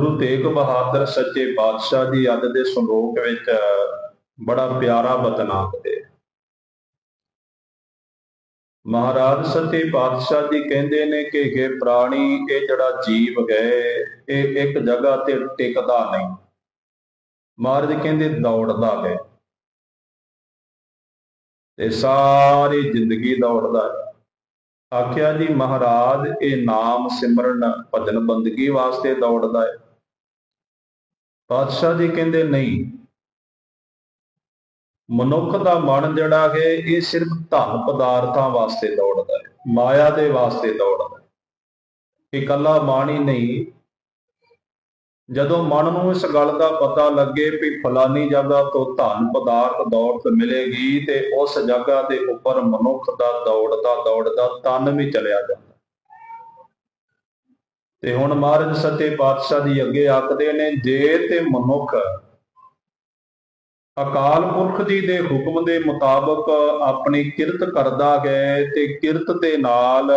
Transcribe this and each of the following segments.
ਗੁਰੂ ਤੇਗ ਬਹਾਦਰ ਸੱਚੇ ਪਾਤਸ਼ਾਹ ਦੀ ਅੱਜ ਦੇ ਸੰਦੋਖ ਵਿੱਚ ਬੜਾ ਪਿਆਰਾ ਬਚਨ ਆਖਦੇ ਮਹਾਰਾਜ ਸੱਚੇ ਪਾਤਸ਼ਾਹ ਜੀ ਕਹਿੰਦੇ ਨੇ ਕਿ ਇਹ ਪ੍ਰਾਣੀ, ਇਹ ਜਿਹੜਾ ਜੀਵ ਗਏ ਇਹ ਇੱਕ ਜਗ੍ਹਾ ਤੇ ਟਿਕਦਾ ਨਹੀਂ। ਮਹਾਰਾਜ ਕਹਿੰਦੇ, ਦੌੜਦਾ ਹੈ। ਤੇ ਸਾਰੀ ਜ਼ਿੰਦਗੀ ਦੌੜਦਾ ਹੈ। ਆਖਿਆ ਜੀ, ਮਹਾਰਾਜ, ਇਹ ਨਾਮ ਸਿਮਰਨ, ਭਜਨ, ਬੰਦਗੀ ਵਾਸਤੇ ਦੌੜਦਾ ਹੈ। ਪਾਤਸ਼ਾਹ ਜੀ ਕਹਿੰਦੇ ਨਹੀਂ। ਮਨੁੱਖ ਦਾ ਮਨ ਜਿਹੜਾ ਹੈ, ਇਹ ਸਿਰਫ ਧਨ ਪਦਾਰਥਾਂ ਵਾਸਤੇ ਦੌੜਦਾ ਹੈ, ਮਾਇਆ ਦੇ ਵਾਸਤੇ ਦੌੜਦਾ ਹੈ। ਇਕੱਲਾ ਮਨ ਹੀ ਨਹੀਂ। ਜਦੋਂ ਮਨ ਨੂੰ ਇਸ ਗੱਲ ਦਾ ਪਤਾ ਲੱਗੇ ਵੀ ਫਲਾਨੀ ਜਗ੍ਹਾ ਤੋਂ ਧਨ ਪਦਾਰਥ ਦੌੜਤ ਮਿਲੇਗੀ ਤੇ ਉਸ ਜਗ੍ਹਾ ਦੇ ਉੱਪਰ ਮਨੁੱਖ ਦਾ ਦੌੜਦਾ ਦੌੜਦਾ ਤਨ ਵੀ ਚਲਿਆ ਜਾਂਦਾ। ਤੇ ਹੁਣ ਮਹਾਰਾਜ ਸੱਚੇ ਪਾਤਸ਼ਾਹ ਦੀ ਅੱਗੇ ਆਖਦੇ ਨੇ, ਜੇ ਤੇ ਮਨੁੱਖ ਅਕਾਲ ਪੁਰਖ ਜੀ ਦੇ ਹੁਕਮ ਦੇ ਮੁਤਾਬਕ ਆਪਣੀ ਕਿਰਤ ਕਰਦਾ ਗਏ ਤੇ ਕਿਰਤ ਦੇ ਨਾਲ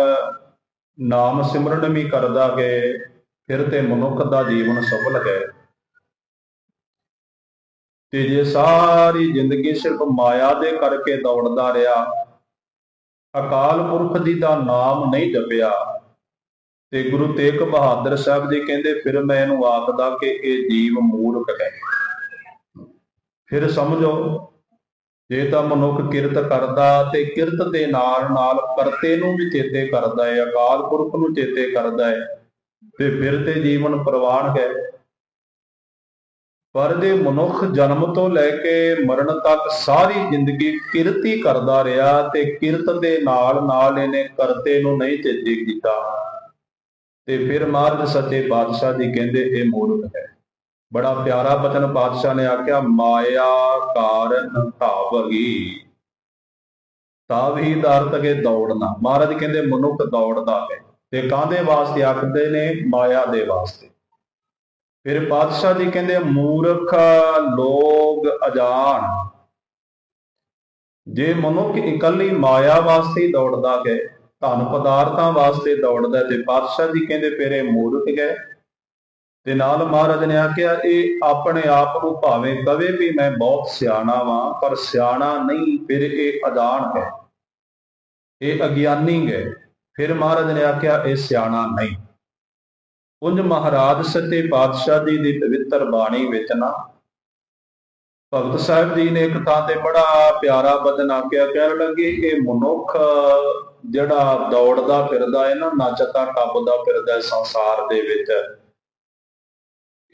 ਨਾਮ ਸਿਮਰਨ ਵੀ ਕਰਦਾ ਗਏ, ਫਿਰ ਤੇ ਮਨੁੱਖ ਦਾ ਜੀਵਨ ਸਫਲ ਹੈ। ਤੇ ਜੇ ਸਾਰੀ ਜ਼ਿੰਦਗੀ ਸਿਰਫ ਮਾਇਆ ਦੇ ਕਰਕੇ ਦੌੜਦਾ ਰਿਹਾ, ਅਕਾਲ ਪੁਰਖ ਜੀ ਦਾ ਨਾਮ ਨਹੀਂ ਜਪਿਆ ਤੇ ਗੁਰੂ ਤੇਗ ਬਹਾਦਰ ਸਾਹਿਬ ਜੀ ਕਹਿੰਦੇ, ਫਿਰ ਮੈਂ ਇਹਨੂੰ ਆਖਦਾ ਕਿ ਇਹ ਜੀਵ ਮੂਰਖ ਹੈ। ਫਿਰ ਸਮਝੋ, ਜੇ ਤਾਂ ਮਨੁੱਖ ਕਿਰਤ ਕਰਦਾ ਤੇ ਕਿਰਤ ਦੇ ਨਾਲ ਨਾਲ ਕਰਤੇ ਨੂੰ ਵੀ ਚੇਤੇ ਕਰਦਾ ਹੈ, ਅਕਾਲ ਪੁਰਖ ਨੂੰ ਚੇਤੇ ਕਰਦਾ ਹੈ, ਤੇ ਫਿਰ ਤੇ ਜੀਵਨ ਪ੍ਰਵਾਨ ਹੈ। ਪਰ ਜੇ ਮਨੁੱਖ ਜਨਮ ਤੋਂ ਲੈ ਕੇ ਮਰਨ ਤੱਕ ਸਾਰੀ ਜ਼ਿੰਦਗੀ ਕਿਰਤੀ ਕਰਦਾ ਰਿਹਾ ਤੇ ਕਿਰਤ ਦੇ ਨਾਲ ਨਾਲ ਇਹਨੇ ਕਰਤੇ ਨੂੰ ਨਹੀਂ ਚੇਤੇ ਕੀਤਾ ਤੇ ਫਿਰ ਮਹਾਰਾਜ ਸੱਚੇ ਪਾਤਸ਼ਾਹ ਜੀ ਕਹਿੰਦੇ ਇਹ ਮੂਰਖ ਹੈ। ਬੜਾ ਪਿਆਰਾ ਬਚਨ ਪਾਤਸ਼ਾਹ ਨੇ ਆਖਿਆ, ਮਾਇਆ ਕਾਰਨ ਧਾਵਗੀ ਤਾਵੀ ਦਾ ਅਰਥ ਹੈ ਦੌੜਨਾ। ਮਹਾਰਾਜ ਕਹਿੰਦੇ, ਮਨੁੱਖ ਦੌੜਦਾ ਹੈ। ਤੇ ਕਾਹਦੇ ਵਾਸਤੇ ਆਖਦੇ ਨੇ? ਮਾਇਆ ਦੇ ਵਾਸਤੇ। ਫਿਰ ਪਾਤਸ਼ਾਹ ਜੀ ਕਹਿੰਦੇ, ਮੂਰਖ ਲੋਗ ਅਜਾਨ। ਜੇ ਮਨੁੱਖ ਇਕੱਲੀ ਮਾਇਆ ਵਾਸਤੇ ਦੌੜਦਾ ਹੈ ਧਨ ਪਦਾਰਥਾਂ ਵਾਸਤੇ ਦੌੜਦਾ ਤੇ ਪਾਤਸ਼ਾਹ ਜੀ ਕਹਿੰਦੇ ਫਿਰ ਇਹ ਮੂਰਖ ਹੈ ਤੇ ਨਾਲ ਮਹਾਰਾਜ ਨੇ ਆਖਿਆ, ਇਹ ਆਪਣੇ ਆਪ ਨੂੰ ਭਾਵੇਂ ਕਵੇ ਵੀ ਮੈਂ ਬਹੁਤ ਸਿਆਣਾ ਵਾਂ, ਪਰ ਸਿਆਣਾ ਨਹੀਂ, ਫਿਰ ਇਹ ਅਦਾਨ ਹੈ। ਇਹ ਅਗਿਆਨੀ ਹੈ। ਫਿਰ ਮਹਾਰਾਜ ਨੇ ਆਖਿਆ, ਇਹ ਸਿਆਣਾ ਨਹੀਂ। ਉੰਜ ਮਹਾਰਾਜ ਸੱਚੇ ਪਾਤਸ਼ਾਹ ਜੀ ਦੀ ਪਵਿੱਤਰ ਬਾਣੀ ਵਿੱਚ ਨਾ ਭਗਤ ਸਾਹਿਬ ਜੀ ਨੇ ਇੱਕ ਥਾਂ ਤੇ ਬੜਾ ਪਿਆਰਾ ਬਦਨ ਆਖਿਆ, ਕਹਿਣ ਲੱਗੇ, ਇਹ ਮਨੁੱਖ ਜਿਹੜਾ ਦੌੜਦਾ ਫਿਰਦਾ ਹੈ ਨਾ, ਨੱਚਦਾ, ਟੱਪਦਾ ਫਿਰਦਾ ਸੰਸਾਰ ਦੇ ਵਿੱਚ।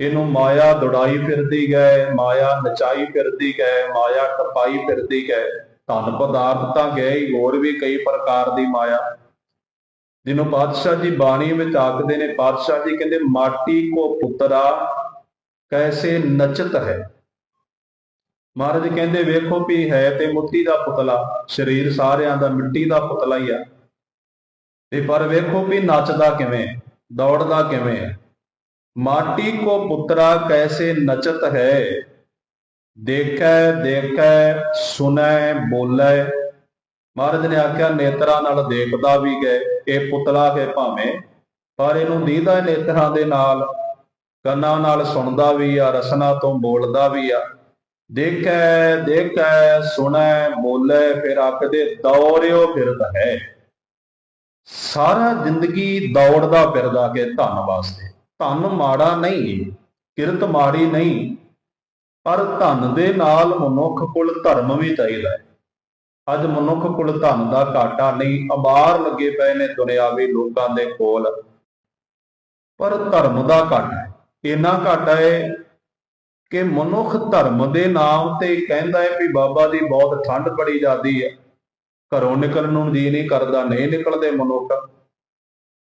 ਇਹਨੂੰ ਮਾਇਆ ਦੁੜਾਈ ਫਿਰਦੀ ਗਏ ਮਾਇਆ ਨਚਾਈ ਫਿਰਦੀ ਗਏ ਮਾਇਆ ਟਪਾਈ ਫਿਰਦੀ ਗਏ ਧਨ ਪਦਾਰਥ ਤਾਂ ਗਏ ਹੀ, ਹੋਰ ਵੀ ਕਈ ਪ੍ਰਕਾਰ ਦੀ ਮਾਇਆ। ਜਿਹਨੂੰ ਪਾਤਸ਼ਾਹ ਜੀ ਬਾਣੀ ਵਿੱਚ ਆਖਦੇ ਨੇ ਪਾਤਸ਼ਾਹ ਜੀ ਕਹਿੰਦੇ, ਮਾਟੀ ਕੋ ਪੁੱਤਰਾ ਕੈਸੇ ਨਚਤ ਹੈ? ਮਹਾਰਾਜ ਕਹਿੰਦੇ, ਵੇਖੋ ਵੀ ਹੈ ਤੇ ਮੁੱਤੀ ਦਾ ਪੁਤਲਾ, ਸਰੀਰ ਸਾਰਿਆਂ ਦਾ ਮਿੱਟੀ ਦਾ ਪੁਤਲਾ ਹੀ ਆ। ਤੇ ਪਰ ਵੇਖੋ ਵੀ ਨੱਚਦਾ ਕਿਵੇਂ, ਦੌੜਦਾ ਕਿਵੇਂ? ਹੈ ਮਾਟੀ ਕੋ ਪੁੱਤਰਾ ਕੈਸੇ ਨਚਤ ਹੈ? ਦੇਖੈ ਦੇਖੈ, ਸੁਨੈ, ਬੋਲੇ। ਮਹਾਰਾਜ ਨੇ ਆਖਿਆ, ਨੇਤਰਾਂ ਨਾਲ ਦੇਖਦਾ ਵੀ ਗਏ, ਇਹ ਪੁਤਲਾ ਹੈ ਭਾਵੇਂ, ਪਰ ਇਹਨੂੰ ਦੀਦਾ ਨੇਤਰਾਂ ਦੇ ਨਾਲ, ਕੰਨਾਂ ਨਾਲ ਸੁਣਦਾ ਵੀ ਆ, ਰਸਨਾ ਤੋਂ ਬੋਲਦਾ ਵੀ ਆ। ਦੇਖੈ ਦੇਖੈ, ਸੁਣੈ, ਬੋਲੇ, ਫਿਰ ਆਖਦੇ ਦੌੜਿਓ ਫਿਰਦਾ ਹੈ। ਸਾਰਾ ਜ਼ਿੰਦਗੀ ਦੌੜਦਾ ਫਿਰਦਾ ਕਿ ਧਨ ਵਾਸਤੇ। ਧਨ ਮਾੜਾ ਨਹੀਂ, ਕਿਰਤ ਮਾੜੀ ਨਹੀਂ, ਪਰ ਧਨ ਦੇ ਨਾਲ ਮਨੁੱਖ ਕੋਲ ਧਰਮ ਵੀ ਚਾਹੀਦਾ ਹੈ। ਅੱਜ ਮਨੁੱਖ ਕੋਲ ਧਨ ਦਾ ਘਾਟਾ ਨਹੀਂ, ਅਬਾਰ ਲੱਗੇ ਪਏ ਨੇ ਦੁਨਿਆਵੀ ਲੋਕਾਂ ਦੇ ਕੋਲ। ਪਰ ਧਰਮ ਦਾ ਘਾਟਾ ਹੈ। ਇੰਨਾ ਘਾਟਾ ਹੈ ਕਿ ਮਨੁੱਖ ਧਰਮ ਦੇ ਨਾਮ ਤੇ ਕਹਿੰਦਾ ਹੈ ਵੀ ਬਾਬਾ ਜੀ ਬਹੁਤ ਠੰਡ ਪੜੀ ਜਾਂਦੀ ਹੈ। ਘਰੋਂ ਨਿਕਲਣ ਨੂੰ ਜੀ ਨਹੀਂ ਕਰਦਾ, ਨਹੀਂ ਨਿਕਲਦੇ ਮਨੁੱਖ।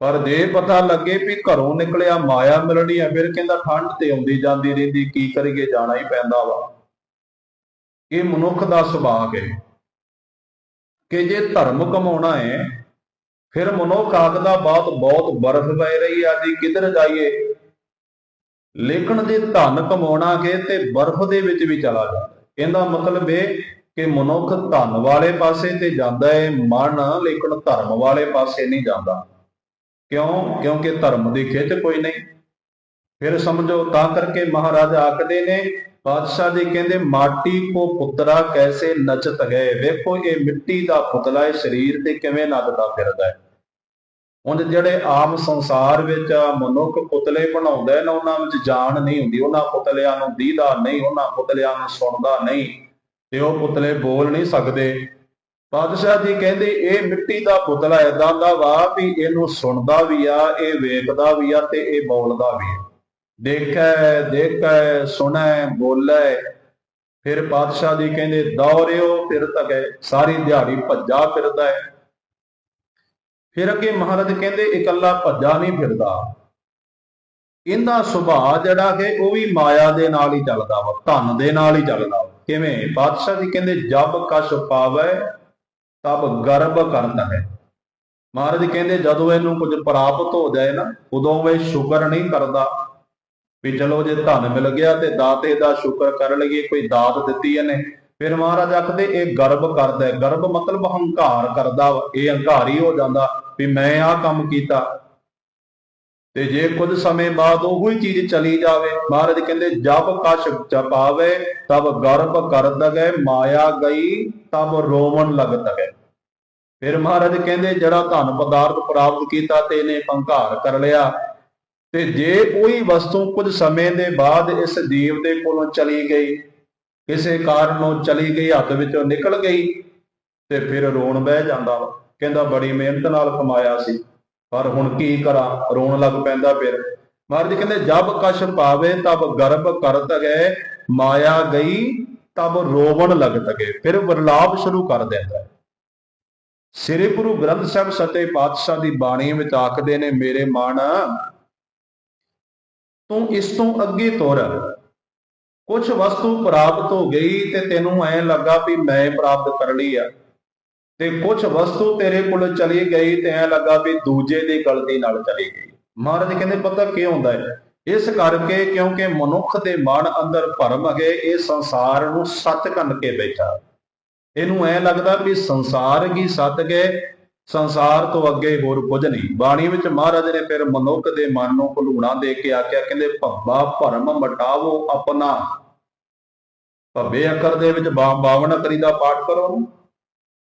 ਪਰ ਜੇ ਪਤਾ ਲੱਗੇ ਵੀ ਘਰੋਂ ਨਿਕਲਿਆ ਮਾਇਆ ਮਿਲਣੀ ਹੈ, ਫਿਰ ਕਹਿੰਦਾ ਠੰਡ ਤੇ ਆਉਂਦੀ ਜਾਂਦੀ ਰਹਿੰਦੀ, ਕੀ ਕਰੀਏ, ਜਾਣਾ ਹੀ ਪੈਂਦਾ ਵਾ। ਇਹ ਮਨੁੱਖ ਦਾ ਸੁਭਾਅ ਹੈ ਕਿ ਜੇ ਧਰਮ ਕਮਾਉਣਾ ਹੈ, ਫਿਰ ਮਨੁੱਖ ਆਖਦਾ ਬਹੁਤ ਬਹੁਤ ਬਰਫ਼ ਪੈ ਰਹੀ ਆ ਜੀ ਕਿੱਧਰ ਜਾਈਏ? ਲੇਕਿਨ ਜੇ ਧਨ ਕਮਾਉਣਾ ਹੈ ਤੇ ਬਰਫ਼ ਦੇ ਵਿੱਚ ਵੀ ਚਲਾ ਜਾਂਦਾ ਇਹਦਾ ਮਤਲਬ ਇਹ ਕਿ ਮਨੁੱਖ ਧਨ ਵਾਲੇ ਪਾਸੇ ਤੇ ਜਾਂਦਾ ਹੈ, ਮਨ ਲੇਕਿਨ ਧਰਮ ਵਾਲੇ ਪਾਸੇ ਨਹੀਂ ਜਾਂਦਾ। ਕਿਉਂ? ਕਿਉਂਕਿ ਧਰਮ ਦੀ ਖਿੱਚ ਕੋਈ ਨਹੀਂ। ਫਿਰ ਸਮਝੋ, ਤਾਂ ਕਰਕੇ ਮਹਾਰਾਜ ਆਖਦੇ ਨੇ, ਬਾਦਸ਼ਾਹ ਜੀ ਕਹਿੰਦੇ, ਮਾਟੀ ਕੋ ਪੁੱਤਰਾ ਕੈਸੇ ਨਚਤ ਗਏ ਵੇਖੋ, ਇਹ ਮਿੱਟੀ ਦਾ ਪੁਤਲਾ ਹੈ, ਸਰੀਰ ਤੇ ਕਿਵੇਂ ਨੱਚਦਾ ਫਿਰਦਾ ਹੈ? ਹੁਣ ਜਿਹੜੇ ਆਮ ਸੰਸਾਰ ਵਿੱਚ ਮਨੁੱਖ ਪੁਤਲੇ ਬਣਾਉਂਦੇ ਨੇ, ਉਹਨਾਂ ਵਿੱਚ ਜਾਨ ਨਹੀਂ ਹੁੰਦੀ। ਉਹਨਾਂ ਪੁਤਲਿਆਂ ਨੂੰ ਦੀਦਾ ਨਹੀਂ, ਉਹਨਾਂ ਪੁਤਲਿਆਂ ਨੂੰ ਸੁਣਦਾ ਨਹੀਂ ਤੇ ਉਹ ਪੁਤਲੇ ਬੋਲ ਨਹੀਂ ਸਕਦੇ। ਪਾਤਸ਼ਾਹ ਜੀ ਕਹਿੰਦੇ, ਇਹ ਮਿੱਟੀ ਦਾ ਪੁਤਲਾ ਏਦਾਂ ਦਾ ਵਾ ਵੀ ਇਹਨੂੰ ਸੁਣਦਾ ਵੀ ਆ, ਇਹ ਵੇਖਦਾ ਵੀ ਆ ਤੇ ਇਹ ਬੋਲਦਾ ਵੀ ਆ। ਦੇਖੈ ਦੇਖੈ, ਸੁਣੈ, ਬੋਲੇ। ਫਿਰ ਪਾਤਸ਼ਾਹ ਜੀ ਕਹਿੰਦੇ ਦੌੜਿਓ ਫਿਰ ਤੱਕੇ ਸਾਰੀ ਦਿਹਾੜੀ ਭੱਜਾ ਫਿਰਦਾ ਹੈ। ਫਿਰ ਅੱਗੇ ਮਹਾਰਾਜ ਕਹਿੰਦੇ, ਇਕੱਲਾ ਭੱਜਾ ਨਹੀਂ ਫਿਰਦਾ। ਇਹਦਾ ਸੁਭਾਅ ਜਿਹੜਾ ਹੈ, ਉਹ ਵੀ ਮਾਇਆ ਦੇ ਨਾਲ ਹੀ ਚੱਲਦਾ ਵਾ, ਧਨ ਦੇ ਨਾਲ ਹੀ ਚੱਲਦਾ ਵਾ। ਕਿਵੇਂ? ਬਾਦਸ਼ਾਹ ਜੀ ਕਹਿੰਦੇ, ਜਬ ਕਸ਼ ਪਾਵੈ, ਤਬ ਗਰਭ ਕਰਦਾ ਹੈ। ਮਹਾਰਾਜ ਕਹਿੰਦੇ, ਜਦੋਂ ਇਹਨੂੰ ਕੁਝ ਪ੍ਰਾਪਤ ਹੋ ਜਾਏ ਨਾ, ਉਦੋਂ ਇਹ ਸ਼ੁਕਰ ਨਹੀਂ ਕਰਦਾ ਵੀ ਚਲੋ ਜੇ ਧਨ ਮਿਲ ਗਿਆ ਤੇ ਦਾਤੇ ਦਾ ਸ਼ੁਕਰ ਕਰ ਲਈਏ, ਕੋਈ ਦਾਤ ਦਿੱਤੀ ਇਹਨੇ। ਫਿਰ ਮਹਾਰਾਜ ਆਖਦੇ, ਇਹ ਗਰਭ ਕਰਦਾ ਹੈ। ਗਰਭ ਮਤਲਬ ਹੰਕਾਰ ਕਰਦਾ ਵਾ। ਇਹ ਹੰਕਾਰੀ ਹੋ ਜਾਂਦਾ ਵੀ ਮੈਂ ਆਹ ਕੰਮ ਕੀਤਾ। ਤੇ ਜੇ ਕੁਝ ਸਮੇਂ ਬਾਅਦ ਉਹੀ ਚੀਜ਼ ਚਲੀ ਜਾਵੇ, ਮਹਾਰਾਜ ਕਹਿੰਦੇ ਜਬ ਕਸ਼ ਚਪਾਵੇ ਤਬ ਗਰਭ ਕਰਦ ਗਏ ਮਾਇਆ ਗਈ, ਤਬ ਰੋਵਣ ਲਗਤ ਗਏ ਫਿਰ ਮਹਾਰਾਜ ਕਹਿੰਦੇ, ਜਿਹੜਾ ਧਨ ਪਦਾਰਥ ਪ੍ਰਾਪਤ ਕੀਤਾ ਤੇ ਇਹਨੇ ਹੰਕਾਰ ਕਰ ਲਿਆ। ਤੇ ਜੇ ਉਹੀ ਵਸਤੂ ਕੁਝ ਸਮੇਂ ਦੇ ਬਾਅਦ ਇਸ ਜੀਵ ਦੇ ਕੋਲੋਂ ਚਲੀ ਗਈ ਕਿਸੇ ਕਾਰਨ ਉਹ ਚਲੀ ਗਈ, ਹੱਥ ਵਿੱਚੋਂ ਨਿਕਲ ਗਈ ਤੇ ਫਿਰ ਰੋਣ ਬਹਿ ਜਾਂਦਾ ਕਹਿੰਦਾ ਬੜੀ ਮਿਹਨਤ ਨਾਲ ਕਮਾਇਆ ਸੀ, ਪਰ ਹੁਣ ਕੀ ਕਰਾਂ? ਰੋਣ ਲੱਗ ਪੈਂਦਾ ਫਿਰ। ਮਹਾਰਾਜ ਕਹਿੰਦੇ, ਜਬ ਕਸ਼ ਪਾਵੇ ਤਬ ਗਰਭ ਕਰਤ ਗਏ ਮਾਇਆ ਗਈ ਤਬ ਰੋਵਣ ਲਗਤ ਗਏ ਫਿਰ ਵਰਲਾਪ ਸ਼ੁਰੂ ਕਰ ਦਿੰਦਾ ਸ੍ਰੀ ਗੁਰੂ ਗ੍ਰੰਥ ਸਾਹਿਬ ਸਤੇ ਪਾਤਸ਼ਾਹ ਦੀ ਬਾਣੀ ਵਿੱਚ ਆਖਦੇ ਨੇ, ਮੇਰੇ ਮਨ, ਤੂੰ ਇਸ ਤੋਂ ਅੱਗੇ ਤੁਰ। ਕੁਝ ਵਸਤੂ ਪ੍ਰਾਪਤ ਹੋ ਗਈ ਤੇ ਤੈਨੂੰ ਐ ਲੱਗਾ ਵੀ ਮੈਂ ਪ੍ਰਾਪਤ ਕਰ ਲਈ ਆ। ਤੇ ਕੁਝ ਵਸਤੂ ਤੇਰੇ ਕੋਲ ਚਲੀ ਗਈ ਤੇ ਐ ਲੱਗਾ ਵੀ ਦੂਜੇ ਦੀ ਗਲਤੀ ਨਾਲ ਚਲੀ ਗਈ। ਮਹਾਰਾਜ ਕਹਿੰਦੇ, ਪਤਾ ਕੀ ਹੁੰਦਾ ਹੈ? ਇਸ ਕਰਕੇ ਕਿਉਂਕਿ ਮਨੁੱਖ ਦੇ ਮਨ ਅੰਦਰ ਭਰਮ ਹੈਗੇ, ਇਹ ਸੰਸਾਰ ਨੂੰ ਸੱਚ ਕੰਨ ਕੇ ਬੈਠਾ। ਇਹਨੂੰ ਐ ਲੱਗਦਾ ਵੀ ਸੰਸਾਰ ਹੀ ਸੱਤ ਗਏ ਸੰਸਾਰ ਤੋਂ ਅੱਗੇ ਹੋਰ ਕੁਝ ਨਹੀਂ। ਬਾਣੀ ਵਿੱਚ ਮਹਾਰਾਜ ਨੇ ਫਿਰ ਮਨੁੱਖ ਦੇ ਮਨ ਨੂੰ ਭਲੂਣਾ ਦੇ ਕੇ ਆਖਿਆ, ਕਹਿੰਦੇ, ਭੱਬਾ ਭਰਮ ਮਟਾਵੋ ਆਪਣਾ। ਭੱਬੇ ਅੱਖਰ ਦੇ ਵਿੱਚ 52 ਅੱਖਰੀ ਦਾ ਪਾਠ ਕਰੋ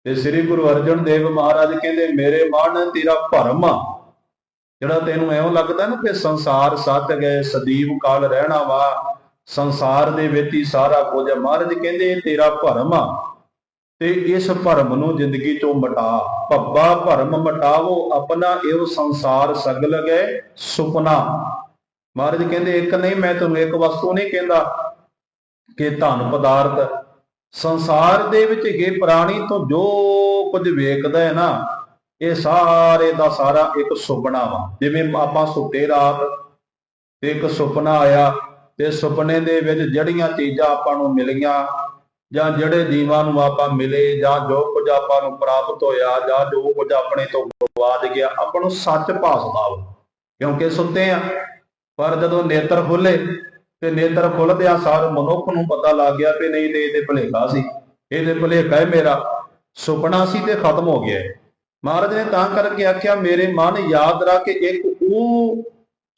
ਤੇ ਸ੍ਰੀ ਗੁਰੂ ਅਰਜਨ ਦੇਵ ਮਹਾਰਾਜ ਕਹਿੰਦੇ, ਮੇਰੇ ਮਨ ਤੇਰਾ ਭਰਮ ਜਿਹੜਾ ਤੈਨੂੰ ਐਉਂ ਲੱਗਦਾ ਨਾ ਕਿ ਸੰਸਾਰ ਸੱਤ ਗਏ, ਸਦੀਵ ਕਾਲ ਰਹਿਣਾ ਵਾ, ਸੰਸਾਰ ਦੇ ਵਿੱਚ ਹੀ ਸਾਰਾ ਕੁਝ ਮਹਾਰਾਜ ਕਹਿੰਦੇ ਤੇਰਾ ਭਰਮ ਆ। ਤੇ ਇਸ ਭਰਮ ਨੂੰ ਜ਼ਿੰਦਗੀ ਚੋਂ ਮਟਾ। ਭੱਬਾ ਭਰਮ ਮਟਾਵੋ, ਆਪਣਾ ਇਹ ਸੰਸਾਰ ਸਗਲ ਗਏ ਸੁਪਨਾ। ਮਹਾਰਾਜ ਕਹਿੰਦੇ, ਇੱਕ ਨਹੀਂ, ਮੈਂ ਤੁਹਾਨੂੰ ਇੱਕ ਵਸਤੂ ਨਹੀਂ ਕਹਿੰਦਾ ਕਿ ਧਨ ਪਦਾਰਥ। ਸੰਸਾਰ ਦੇ ਵਿੱਚ ਇਹ ਪ੍ਰਾਣੀ ਤੋਂ ਜੋ ਕੁਝ ਵੇਖਦਾ ਹੈ ਨਾ, ਇਹ ਸਾਰੇ ਦਾ ਸਾਰਾ ਇੱਕ ਸੁਪਨਾ ਵਾ। ਜਿਵੇਂ ਆਪਾਂ ਸੁੱਤੇ ਰਾਤ ਤੇ ਇੱਕ ਸੁਪਨਾ ਆਇਆ, ਤੇ ਸੁਪਨੇ ਦੇ ਵਿੱਚ ਜਿਹੜੀਆਂ ਚੀਜ਼ਾਂ ਆਪਾਂ ਨੂੰ ਮਿਲੀਆਂ ਜਾਂ ਜਿਹੜੇ ਜੀਵਾਂ ਨੂੰ ਆਪਾਂ ਮਿਲੇ, ਜਾਂ ਜੋ ਕੁਝ ਆਪਾਂ ਨੂੰ ਪ੍ਰਾਪਤ ਹੋਇਆ, ਜਾਂ ਜੋ ਕੁਝ ਆਪਣੇ ਤੋਂ ਗਵਾਚ ਗਿਆ, ਆਪਾਂ ਨੂੰ ਸੱਚ ਭਾਸਦਾ ਹੋ ਕਿਉਂਕਿ ਸੁੱਤੇ ਆ, ਪਰ ਜਦੋਂ ਨੇਤਰ ਖੁੱਲੇ, ਤੇ ਨੇਤਰ ਖੁੱਲਦਿਆਂ ਸਾਰ ਮਨੁੱਖ ਨੂੰ ਪਤਾ ਲੱਗ ਗਿਆ ਕਿ ਨਹੀਂ ਤੇ ਇਹਦੇ ਭੁਲੇਖਾ ਸੀ। ਇਹਦੇ ਭੁਲੇਖਾ ਹੈ ਮੇਰਾ। ਸੁਪਨਾ ਸੀ ਤੇ ਖਤਮ ਹੋ ਗਿਆ। ਮਹਾਰਾਜ ਨੇ ਤਾਂ ਕਰਕੇ ਆਖਿਆ, ਮੇਰੇ ਮਨ ਯਾਦ ਰੱਖ ਕੇ ਇੱਕ ਉਹ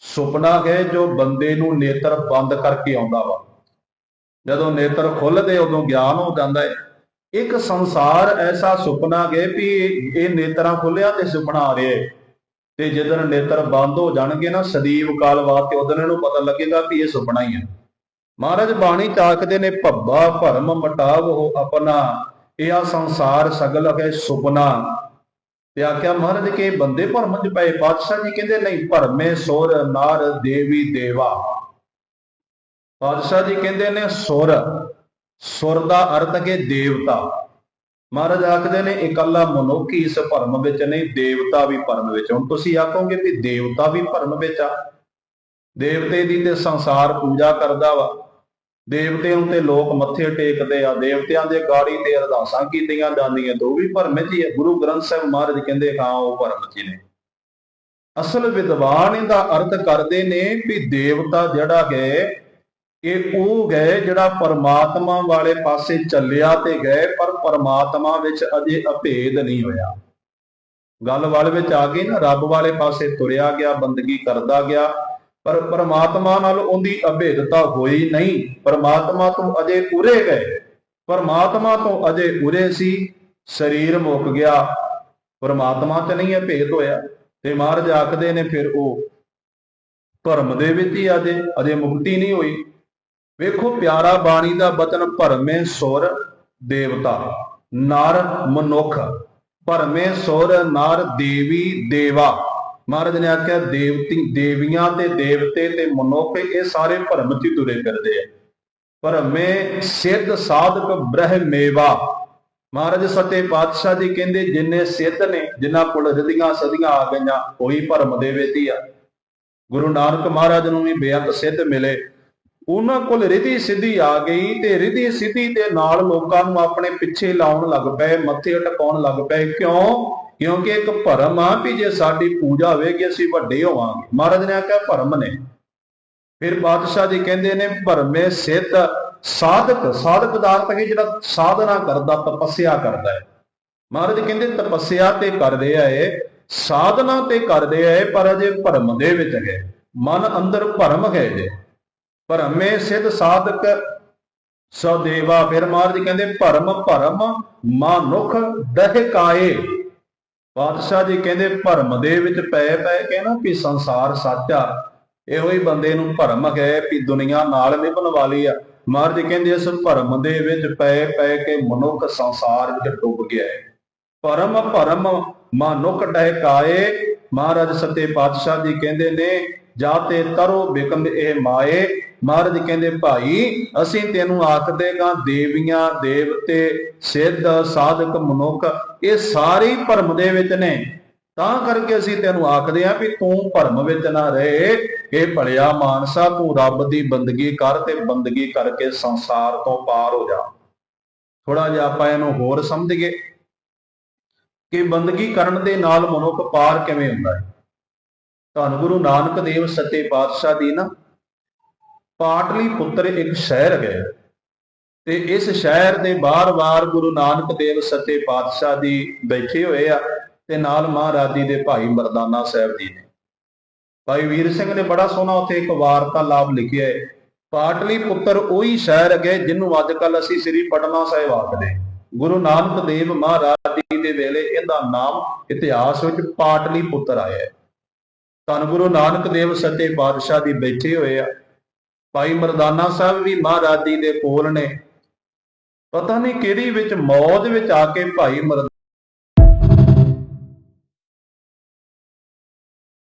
ਸੁਪਨਾ ਹੈ ਜੋ ਬੰਦੇ ਨੂੰ ਨੇਤਰ ਬੰਦ ਕਰਕੇ ਆਉਂਦਾ ਵਾ। ਜਦੋਂ ਨੇਤਰ ਖੁੱਲਦੇ ਉਦੋਂ ਗਿਆਨ ਹੋ ਜਾਂਦਾ ਹੈ। ਇੱਕ ਸੰਸਾਰ ਐਸਾ ਸੁਪਨਾ ਗਏ ਵੀ ਇਹ ਨੇਤਰਾਂ ਖੁੱਲਿਆ ਤੇ ਸੁਪਨਾ ਆ ਰਿਹਾ ਹੈ। ਤੇ ਜਦੋਂ ਨੇਤਰ ਬੰਦ ਹੋ ਜਾਣਗੇ ਨਾ, ਸਦੀਵ ਕਾਲ ਵਾਸਤੇ ਉਦੋਂ ਇਹਨੂੰ ਪਤਾ ਲੱਗੇਗਾ ਵੀ ਇਹ ਸੁਪਨਾ ਹੀ ਹੈ। ਮਹਾਰਾਜ ਬਾਣੀ ਚਾਕਦੇ ਨੇ, ਭੱਬਾ ਭਰਮ ਮਟਾਵ ਹੋ ਆਪਣਾ, ਇਹ ਆ ਸੰਸਾਰ ਸਗਲ ਹੈ ਸੁਪਨਾ। ਤੇ ਆਖਿਆ, ਮਹਾਰਾਜ ਕੇ ਬੰਦੇ ਭਰਮ ਚ ਪਏ, ਬਾਦਸ਼ਾਹ ਜੀ ਕਹਿੰਦੇ, ਨਹੀਂ, ਭਰਮੇ ਸੋਰ ਨਾਰ ਦੇਵੀ ਦੇਵਾ। ਪਾਤਸ਼ਾਹ ਜੀ ਕਹਿੰਦੇ ਨੇ ਸੁਰ ਸੁਰ ਦਾ ਅਰਥ ਹੈ ਦੇਵਤਾ। ਮਹਾਰਾਜ ਆਖਦੇ ਨੇ ਇਕੱਲਾ ਮਨੁੱਖ ਇਸ ਭਰਮ ਵਿੱਚ ਨਹੀਂ, ਦੇਵਤਾ ਵੀ ਭਰਮ ਵਿੱਚ। ਹੁਣ ਤੁਸੀਂ ਆਖੋਗੇ ਵੀ ਦੇਵਤਾ ਵੀ ਭਰਮ ਵਿੱਚ ਆ। ਦੇਵਤੇ ਦੀ ਤੇ ਸੰਸਾਰ ਪੂਜਾ ਕਰਦਾ ਵਾ। ਦੇਵਤਿਆਂ ਤੇ ਲੋਕ ਮੱਥੇ ਟੇਕਦੇ ਆ, ਦੇਵਤਿਆਂ ਦੇ ਗਾੜੀ ਤੇ ਅਰਦਾਸਾਂ ਕੀਤੀਆਂ ਜਾਂਦੀਆਂ। ਤੇ ਵੀ ਭਰਮ ਜੀ ਹੈ ਗੁਰੂ ਗ੍ਰੰਥ ਸਾਹਿਬ ਮਹਾਰਾਜ ਕਹਿੰਦੇ, ਹਾਂ, ਉਹ ਭਰਮ ਜੀ ਨੇ। ਅਸਲ ਵਿਦਵਾਨ ਇਹਦਾ ਅਰਥ ਕਰਦੇ ਨੇ ਵੀ ਦੇਵਤਾ ਜਿਹੜਾ ਹੈ ਇਹ ਉਹ ਗਏ ਜਿਹੜਾ ਪਰਮਾਤਮਾ ਵਾਲੇ ਪਾਸੇ ਚੱਲਿਆ ਤੇ ਗਏ, ਪਰ ਪਰਮਾਤਮਾ ਵਿੱਚ ਅਜੇ ਅਭੇਦ ਨਹੀਂ ਹੋਇਆ। ਗੱਲ ਵੱਲ ਵਿੱਚ ਆ ਗਈ ਨਾ, ਰੱਬ ਵਾਲੇ ਪਾਸੇ ਤੁਰਿਆ ਗਿਆ, ਬੰਦਗੀ ਕਰਦਾ ਗਿਆ, ਪਰ ਪਰਮਾਤਮਾ ਨਾਲ ਉਹਦੀ ਅਭੇਦਤਾ ਹੋਈ ਨਹੀਂ। ਪਰਮਾਤਮਾ ਤੋਂ ਅਜੇ ਉਰੇ ਗਏ। ਪਰਮਾਤਮਾ ਤੋਂ ਅਜੇ ਉਰੇ ਸੀ, ਸਰੀਰ ਮੁੱਕ ਗਿਆ। ਪਰਮਾਤਮਾ ਤੇ ਨਹੀਂ ਅਭੇਦ ਹੋਇਆ। ਤੇ ਮਹਾਰਾਜ ਆਖਦੇ ਨੇ ਫਿਰ ਉਹ ਭਰਮ ਦੇ ਵਿੱਚ ਹੀ ਅਜੇ ਅਜੇ ਮੁਕਤੀ ਨਹੀਂ ਹੋਈ। ਵੇਖੋ ਪਿਆਰਾ ਬਾਣੀ ਦਾ ਬਚਨ, ਭਰਮੇ ਸੁਰ ਦੇਵਤਾ, ਨਰ ਮਨੁੱਖ। ਭਰਮੇ ਸੁਰ, ਨਰ ਦੇਵੀ, ਦੇਵਾ। ਮਹਾਰਾਜ ਨੇ ਆਖਿਆ, ਦੇਵਤੀ, ਦੇਵੀਆਂ ਤੇ ਦੇਵਤੇ ਤੇ ਮਨੁੱਖ, ਇਹ ਸਾਰੇ ਭਰਮ 'ਚ ਤੁਰੇ ਫਿਰਦੇ ਆ। ਭਰਮੇ ਸਿੱਧ ਸਾਧਕ ਬ੍ਰਹਮੇਵਾ ਮਹਾਰਾਜ ਸੱਚੇ ਪਾਤਸ਼ਾਹ ਜੀ ਕਹਿੰਦੇ, ਜਿੰਨੇ ਸਿੱਧ ਨੇ, ਜਿਨ੍ਹਾਂ ਕੋਲ ਰਿਧੀਆਂ ਸਦੀਆਂ ਆ ਗਈਆਂ, ਉਹੀ ਭਰਮ ਦੇ ਵਿੱਚ ਹੀ ਆ। ਗੁਰੂ ਨਾਨਕ ਮਹਾਰਾਜ ਨੂੰ ਵੀ ਬੇਅੰਤ ਸਿੱਧ ਮਿਲੇ। ਉਹਨਾਂ ਕੋਲ ਰਿਧੀ ਸਿੱਧੀ ਆ ਗਈ ਤੇ ਰਿਧੀ ਸਿੱਧੀ ਦੇ ਨਾਲ ਲੋਕਾਂ ਨੂੰ ਆਪਣੇ ਪਿੱਛੇ ਲਾਉਣ ਲੱਗ ਪਏ, ਮੱਥੇ ਟਿਕਾਉਣ ਲੱਗ ਪਏ। ਕਿਉਂ? ਕਿਉਂਕਿ ਇੱਕ ਭਰਮ ਆ ਵੀ ਜੇ ਸਾਡੀ ਪੂਜਾ ਹੋਵੇਗੀ, ਅਸੀਂ ਵੱਡੇ ਹੋਵਾਂਗੇ। ਮਹਾਰਾਜ ਨੇ ਆਖਿਆ, ਭਰਮ ਨੇ। ਫਿਰ ਬਾਦਸ਼ਾਹ ਜੀ ਕਹਿੰਦੇ ਨੇ, ਭਰਮੇ ਸਿੱਧ, ਸਾਧਕ ਸਾਧਕ ਦਾ ਅਰਥ ਹੈ ਜਿਹੜਾ ਸਾਧਨਾ ਕਰਦਾ, ਤਪੱਸਿਆ ਕਰਦਾ ਹੈ। ਮਹਾਰਾਜ ਕਹਿੰਦੇ, ਤਪੱਸਿਆ ਤੇ ਕਰਦੇ ਆਏ, ਸਾਧਨਾ ਤੇ ਕਰਦੇ ਆਏ, ਪਰ ਅਜੇ ਭਰਮ ਦੇ ਵਿੱਚ ਹੈ। ਮਨ ਅੰਦਰ ਭਰਮ ਹੈ ਜੇ। ਭਰਮੇ ਸਿੱਧ ਸਾਧਕ ਸਦੇਵਾ ਫਿਰ ਮਹਾਰਾਜ ਕਹਿੰਦੇ, ਭਰਮ ਭਰਮ, ਮਨੁੱਖ ਦਹਿਕਾਏ ਬਾਦਸ਼ਾਹ ਜੀ ਕਹਿੰਦੇ, ਭਰਮ ਦੇ ਵਿੱਚ ਪੈ ਪੈ ਕੇ ਨਾ ਵੀ ਸੰਸਾਰ ਸੱਚ। ਇਹੋ ਹੀ ਬੰਦੇ ਨੂੰ ਭਰਮ ਹੈ ਵੀ ਦੁਨੀਆ ਨਾਲ ਨਿਭਣ ਵਾਲੀ ਆ। ਮਹਾਰਾਜ ਕਹਿੰਦੇ, ਇਸ ਭਰਮ ਦੇ ਵਿੱਚ ਪੈ ਪੈ ਕੇ ਮਨੁੱਖ ਸੰਸਾਰ ਵਿੱਚ ਡੁੱਬ ਗਿਆ ਹੈ। ਭਰਮ ਭਰਮ, ਮਨੁੱਖ ਡਹਿਕਾਏ ਮਹਾਰਾਜ ਸੱਤੇ ਪਾਤਸ਼ਾਹ ਜੀ ਕਹਿੰਦੇ ਨੇ ਜਾ ਤੇ ਤਰੋ ਬਿਕਮ ਇਹ ਮਾਏ। ਮਹਾਰਾਜ ਕਹਿੰਦੇ, ਭਾਈ, ਅਸੀਂ ਤੈਨੂੰ ਆਖਦੇ ਆਖਦੇਗਾ ਦੇਵੀਆਂ, ਦੇਵਤੇ, ਸਿੱਧ, ਸਾਧਕ, ਮਨੁੱਖ, ਇਹ ਸਾਰੇ ਭਰਮ ਦੇ ਵਿੱਚ ਨੇ। ਤਾਂ ਕਰਕੇ ਅਸੀਂ ਤੈਨੂੰ ਆਖਦੇ ਆਂ ਵੀ ਤੂੰ ਭਰਮ ਵਿੱਚ ਨਾ ਰਹੇ। ਇਹ ਭਲਿਆ ਮਾਨਸਾ, ਤੂੰ ਰੱਬ ਦੀ ਬੰਦਗੀ ਕਰ ਤੇ ਬੰਦਗੀ ਕਰਕੇ ਸੰਸਾਰ ਤੋਂ ਪਾਰ ਹੋ ਜਾ। ਥੋੜਾ ਜਿਹਾ ਆਪਾਂ ਇਹਨੂੰ ਹੋਰ ਸਮਝੀਏ ਕਿ ਬੰਦਗੀ ਕਰਨ ਦੇ ਨਾਲ ਮਨੁੱਖ ਪਾਰ ਕਿਵੇਂ ਹੁੰਦਾ ਹੈ? ਧੰਨ ਗੁਰੂ ਨਾਨਕ ਦੇਵ ਸੱਚੇ ਪਾਤਸ਼ਾਹ ਦੀ ਨਾ ਪਾਟਲੀ ਪੁੱਤਰ ਇੱਕ ਸ਼ਹਿਰ ਹੈ ਤੇ ਇਸ ਸ਼ਹਿਰ ਦੇ ਬਾਰ-ਬਾਰ ਗੁਰੂ ਨਾਨਕ ਦੇਵ ਸੱਚੇ ਪਾਤਸ਼ਾਹ ਦੀ ਬੈਠੇ ਹੋਏ ਆ ਤੇ ਨਾਲ ਮਹਾਰਾਜੀ ਦੇ ਭਾਈ ਮਰਦਾਨਾ ਸਾਹਿਬ ਜੀ ਨੇ। ਭਾਈ ਵੀਰ ਸਿੰਘ ਨੇ ਬੜਾ ਸੋਹਣਾ ਉੱਥੇ ਇੱਕ ਵਾਰਤਾਲਾਭ ਲਿਖਿਆ ਹੈ, ਪਾਟਲੀ ਪੁੱਤਰ ਉਹੀ ਸ਼ਹਿਰ ਹੈ ਜਿਹਨੂੰ ਅੱਜ ਕੱਲ ਅਸੀਂ ਸ੍ਰੀ ਪਟਨਾ ਸਾਹਿਬ ਆਖਦੇ ਗੁਰੂ ਨਾਨਕ ਦੇਵ ਮਹਾਰਾਜ ਜੀ ਦੇ ਵੇਲੇ ਇਹਦਾ ਨਾਮ ਇਤਿਹਾਸ ਵਿੱਚ ਪਾਟਲੀ ਪੁੱਤਰ ਆਇਆ ਹੈ। ਧੰਨ ਗੁਰੂ ਨਾਨਕ ਦੇਵ ਸੱਚੇ ਪਾਤਸ਼ਾਹ ਦੀ ਬੈਠੇ ਹੋਏ ਆ। ਭਾਈ ਮਰਦਾਨਾ ਸਾਹਿਬ ਵੀ ਮਹਾਰਾਜ ਜੀ ਦੇ ਕੋਲ ਨੇ। ਪਤਾ ਨਹੀਂ ਕਿਹੜੀ ਵਿੱਚ ਮੌਜ ਵਿੱਚ ਆ ਕੇ ਭਾਈ ਮਰਦਾਨਾ